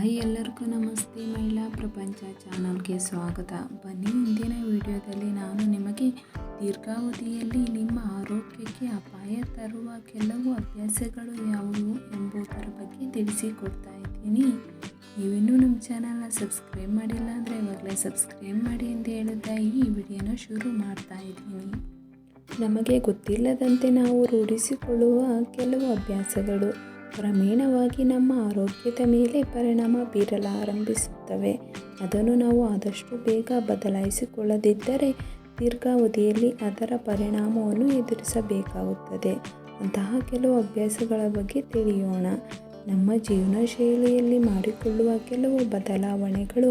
Hi ಎಲ್ಲರಿಗೂ ನಮಸ್ತೆ ಮಹಿಳಾ ಪ್ರಪಂಚ ಚಾನಲ್ಗೆ ಸ್ವಾಗತ. ಬನ್ನಿ ಇಂದಿನ ವಿಡಿಯೋದಲ್ಲಿ ನಾನು ನಿಮಗೆ ದೀರ್ಘಾವಧಿಯಲ್ಲಿ ನಿಮ್ಮ ಆರೋಗ್ಯಕ್ಕೆ ಅಪಾಯ ತರುವ ಕೆಲವು ಅಭ್ಯಾಸಗಳು ಯಾವುವು ಎಂಬುದರ ಬಗ್ಗೆ ತಿಳಿಸಿಕೊಡ್ತಾ ಇದ್ದೀನಿ. ನೀವಿನ್ನೂ ನಮ್ಮ ಚಾನಲ್ನ ಸಬ್ಸ್ಕ್ರೈಬ್ ಮಾಡಿಲ್ಲ ಅಂದರೆ ಇವಾಗಲೇ ಸಬ್ಸ್ಕ್ರೈಬ್ ಮಾಡಿ ಅಂತ ಹೇಳುತ್ತಾ ಈ ವಿಡಿಯೋನ ಶುರು ಮಾಡ್ತಾ ಇದ್ದೀನಿ. ನಮಗೆ ಗೊತ್ತಿಲ್ಲದಂತೆ ನಾವು ರೂಢಿಸಿಕೊಳ್ಳುವ ಕೆಲವು ಅಭ್ಯಾಸಗಳು ಕ್ರಮೇಣವಾಗಿ ನಮ್ಮ ಆರೋಗ್ಯದ ಮೇಲೆ ಪರಿಣಾಮ ಬೀರಲಾರಂಭಿಸುತ್ತವೆ. ಅದನ್ನು ನಾವು ಆದಷ್ಟು ಬೇಗ ಬದಲಾಯಿಸಿಕೊಳ್ಳದಿದ್ದರೆ ದೀರ್ಘಾವಧಿಯಲ್ಲಿ ಅದರ ಪರಿಣಾಮವನ್ನು ಎದುರಿಸಬೇಕಾಗುತ್ತದೆ. ಅಂತಹ ಕೆಲವು ಅಭ್ಯಾಸಗಳ ಬಗ್ಗೆ ತಿಳಿಯೋಣ. ನಮ್ಮ ಜೀವನ ಶೈಲಿಯಲ್ಲಿ ಮಾಡಿಕೊಳ್ಳುವ ಕೆಲವು ಬದಲಾವಣೆಗಳು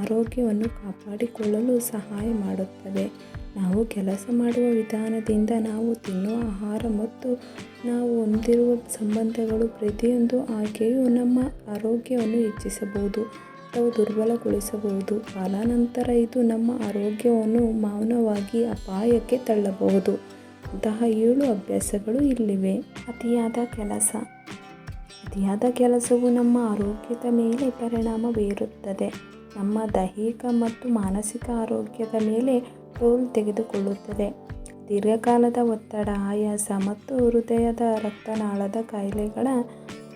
ಆರೋಗ್ಯವನ್ನು ಕಾಪಾಡಿಕೊಳ್ಳಲು ಸಹಾಯ ಮಾಡುತ್ತವೆ. ನಾವು ಕೆಲಸ ಮಾಡುವ ವಿಧಾನದಿಂದ ನಾವು ತಿನ್ನುವ ಆಹಾರ ಮತ್ತು ನಾವು ಹೊಂದಿರುವ ಸಂಬಂಧಗಳು ಪ್ರತಿಯೊಂದು ಆಯ್ಕೆಯು ನಮ್ಮ ಆರೋಗ್ಯವನ್ನು ಹೆಚ್ಚಿಸಬಹುದು ಅಥವಾ ದುರ್ಬಲಗೊಳಿಸಬಹುದು. ಕಾಲಾನಂತರ ಇದು ನಮ್ಮ ಆರೋಗ್ಯವನ್ನು ಮೌನವಾಗಿ ಅಪಾಯಕ್ಕೆ ತಳ್ಳಬಹುದು. ಅಂತಹ ಏಳು ಅಭ್ಯಾಸಗಳು ಇಲ್ಲಿವೆ. ಅತಿಯಾದ ಕೆಲಸ. ಅತಿಯಾದ ಕೆಲಸವು ನಮ್ಮ ಆರೋಗ್ಯದ ಮೇಲೆ ಪರಿಣಾಮ ಬೀರುತ್ತದೆ. ನಮ್ಮ ದೈಹಿಕ ಮತ್ತು ಮಾನಸಿಕ ಆರೋಗ್ಯದ ಮೇಲೆ ಟೋಲ್ ತೆಗೆದುಕೊಳ್ಳುತ್ತದೆ. ದೀರ್ಘಕಾಲದ ಒತ್ತಡ, ಆಯಾಸ ಮತ್ತು ಹೃದಯದ ರಕ್ತನಾಳದ ಕಾಯಿಲೆಗಳ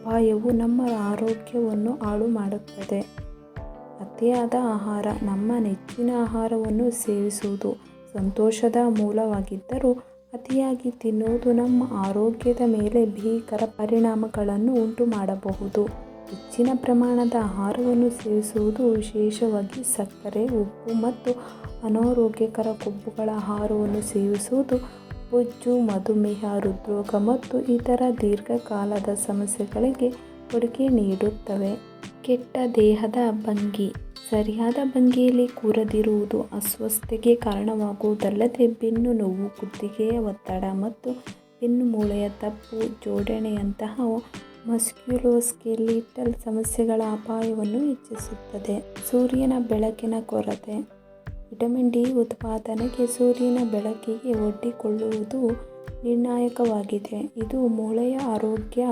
ಅಪಾಯವು ನಮ್ಮ ಆರೋಗ್ಯವನ್ನು ಹಾಳು ಮಾಡುತ್ತದೆ ಅತಿಯಾದ ಆಹಾರ, ನಮ್ಮ ನೆಚ್ಚಿನ ಆಹಾರವನ್ನು ಸೇವಿಸುವುದು ಸಂತೋಷದ ಮೂಲವಾಗಿದ್ದರೂ ಅತಿಯಾಗಿ ತಿನ್ನುವುದು ನಮ್ಮ ಆರೋಗ್ಯದ ಮೇಲೆ ಭೀಕರ ಪರಿಣಾಮಗಳನ್ನು ಉಂಟು ಮಾಡಬಹುದು ಹೆಚ್ಚಿನ ಪ್ರಮಾಣದ ಆಹಾರವನ್ನು ಸೇವಿಸುವುದು ವಿಶೇಷವಾಗಿ ಸಕ್ಕರೆ, ಉಪ್ಪು ಮತ್ತು ಅನಾರೋಗ್ಯಕರ ಕೊಬ್ಬುಗಳ ಆಹಾರವನ್ನು ಸೇವಿಸುವುದು ಬೊಜ್ಜು ಮಧುಮೇಹ, ಹೃದ್ರೋಗ ಮತ್ತು ಇತರ ದೀರ್ಘಕಾಲದ ಸಮಸ್ಯೆಗಳಿಗೆ ಕೊಡುಗೆ ನೀಡುತ್ತವೆ. ಕೆಟ್ಟ ದೇಹದ ಭಂಗಿ. ಸರಿಯಾದ ಭಂಗಿಯಲ್ಲಿ ಕೂರದಿರುವುದು ಅಸ್ವಸ್ಥತೆಗೆ ಕಾರಣವಾಗುವುದಲ್ಲದೆ ಬೆನ್ನು ನೋವು, ಕುತ್ತಿಗೆಯ ಒತ್ತಡ ಮತ್ತು ಬೆನ್ನು ಮೂಳೆಯ ತಪ್ಪು ಜೋಡಣೆಯಂತಹ ಮಸ್ಕ್ಯುಲೋಸ್ಕೆಲಿಟಲ್ ಸಮಸ್ಯೆಗಳ ಅಪಾಯವನ್ನು ಹೆಚ್ಚಿಸುತ್ತದೆ. ಸೂರ್ಯನ ಬೆಳಕಿನ ಕೊರತೆ. ವಿಟಮಿನ್ ಡಿ ಉತ್ಪಾದನೆಗೆ ಸೂರ್ಯನ ಬೆಳಕಿಗೆ ಒಡ್ಡಿಕೊಳ್ಳುವುದು ನಿರ್ಣಾಯಕವಾಗಿದೆ. ಇದು ಮೂಳೆಯ ಆರೋಗ್ಯ,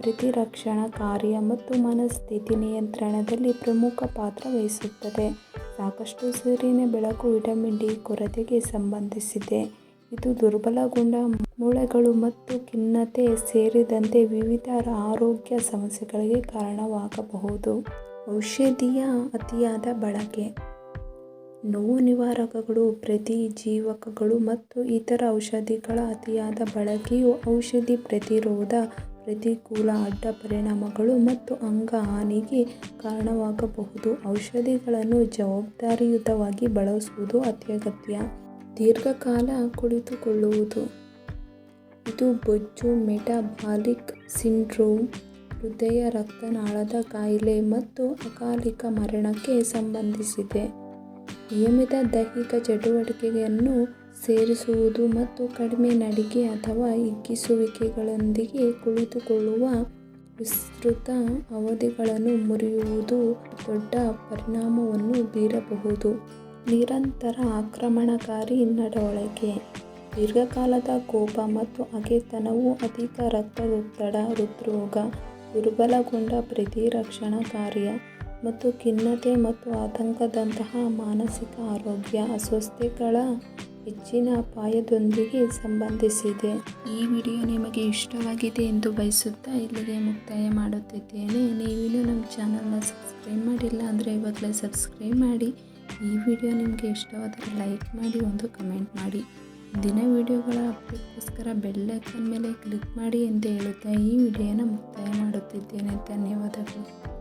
ಪ್ರತಿರಕ್ಷಣಾ ಕಾರ್ಯ ಮತ್ತು ಮನಸ್ಥಿತಿ ನಿಯಂತ್ರಣದಲ್ಲಿ ಪ್ರಮುಖ ಪಾತ್ರ ವಹಿಸುತ್ತದೆ. ಸಾಕಷ್ಟು ಸೂರ್ಯನ ಬೆಳಕು ವಿಟಮಿನ್ ಡಿ ಕೊರತೆಗೆ ಸಂಬಂಧಿಸಿದೆ. ಇದು ದುರ್ಬಲಗೊಂಡ ಮೂಳೆಗಳು ಮತ್ತು ಖಿನ್ನತೆ ಸೇರಿದಂತೆ ವಿವಿಧ ಆರೋಗ್ಯ ಸಮಸ್ಯೆಗಳಿಗೆ ಕಾರಣವಾಗಬಹುದು. ಔಷಧಿಯ ಅತಿಯಾದ ಬಳಕೆ. ನೋವು ನಿವಾರಕಗಳು ಪ್ರತಿಜೀವಕಗಳು ಮತ್ತು ಇತರ ಔಷಧಿಗಳ ಅತಿಯಾದ ಬಳಕೆಯು ಔಷಧಿ ಪ್ರತಿರೋಧ, ಪ್ರತಿಕೂಲ ಅಡ್ಡ ಪರಿಣಾಮಗಳು ಮತ್ತು ಅಂಗ ಹಾನಿಗೆ ಕಾರಣವಾಗಬಹುದು. ಔಷಧಿಗಳನ್ನು ಜವಾಬ್ದಾರಿಯುತವಾಗಿ ಬಳಸುವುದು ಅತ್ಯಗತ್ಯ. ದೀರ್ಘಕಾಲ ಕುಳಿತುಕೊಳ್ಳುವುದು. ಇದು ಬೊಜ್ಜು ಮೆಟಾಬಾಲಿಕ್ ಸಿಂಡ್ರೋಮ್, ಹೃದಯ ರಕ್ತನಾಳದ ಕಾಯಿಲೆ ಮತ್ತು ಅಕಾಲಿಕ ಮರಣಕ್ಕೆ ಸಂಬಂಧಿಸಿದೆ. ನಿಯಮಿತ ದೈಹಿಕ ಚಟುವಟಿಕೆಯನ್ನು ಸೇರಿಸುವುದು ಮತ್ತು ಕಡಿಮೆ ನಡಿಗೆ ಅಥವಾ ಹಿಗ್ಗಿಸುವಿಕೆಗಳೊಂದಿಗೆ ಕುಳಿತುಕೊಳ್ಳುವ ವಿಸ್ತೃತ ಅವಧಿಗಳನ್ನು ಮುರಿಯುವುದು ದೊಡ್ಡ ಪರಿಣಾಮವನ್ನು ಬೀರಬಹುದು. ನಿರಂತರ ಆಕ್ರಮಣಕಾರಿ ನಡವಳಿಕೆ, ದೀರ್ಘಕಾಲದ ಕೋಪ ಮತ್ತು ಅಗೆತನವು ಅಧಿಕ ರಕ್ತದೊತ್ತಡ, ಹೃದ್ರೋಗ, ದುರ್ಬಲಗೊಂಡ ಪ್ರತಿರಕ್ಷಣಾ ಕಾರ್ಯ ಮತ್ತು ಖಿನ್ನತೆ ಮತ್ತು ಆತಂಕದಂತಹ ಮಾನಸಿಕ ಆರೋಗ್ಯ ಅಸ್ವಸ್ಥತೆಗಳ ಹೆಚ್ಚಿನ ಅಪಾಯದೊಂದಿಗೆ ಸಂಬಂಧಿಸಿದೆ. ಈ ವಿಡಿಯೋ ನಿಮಗೆ ಇಷ್ಟವಾಗಿದೆ ಎಂದು ಬಯಸುತ್ತಾ ಇಲ್ಲಿಗೆ ಮುಕ್ತಾಯ ಮಾಡುತ್ತಿದ್ದೇನೆ. ನೀವಿನ್ನೂ ನಮ್ಮ ಚಾನಲ್ನ ಸಬ್ಸ್ಕ್ರೈಬ್ ಮಾಡಿಲ್ಲ ಅಂದರೆ ಇವಾಗಲೇ ಸಬ್ಸ್ಕ್ರೈಬ್ ಮಾಡಿ. ಈ ವಿಡಿಯೋ ನಿಮಗೆ ಇಷ್ಟವಾದರೆ ಲೈಕ್ ಮಾಡಿ, ಒಂದು ಕಮೆಂಟ್ ಮಾಡಿ. ದಿನ ವಿಡಿಯೋಗಳ ಅಪ್ಡೇಟ್ಗೋಸ್ಕರ ಬೆಲ್ ಐಕನ್ ಮೇಲೆ ಕ್ಲಿಕ್ ಮಾಡಿ ಎಂದು ಹೇಳುತ್ತಾ ಈ ವಿಡಿಯೋನ ಮುಕ್ತಾಯ ಮಾಡುತ್ತಿದ್ದೇನೆ. ಧನ್ಯವಾದಗಳು.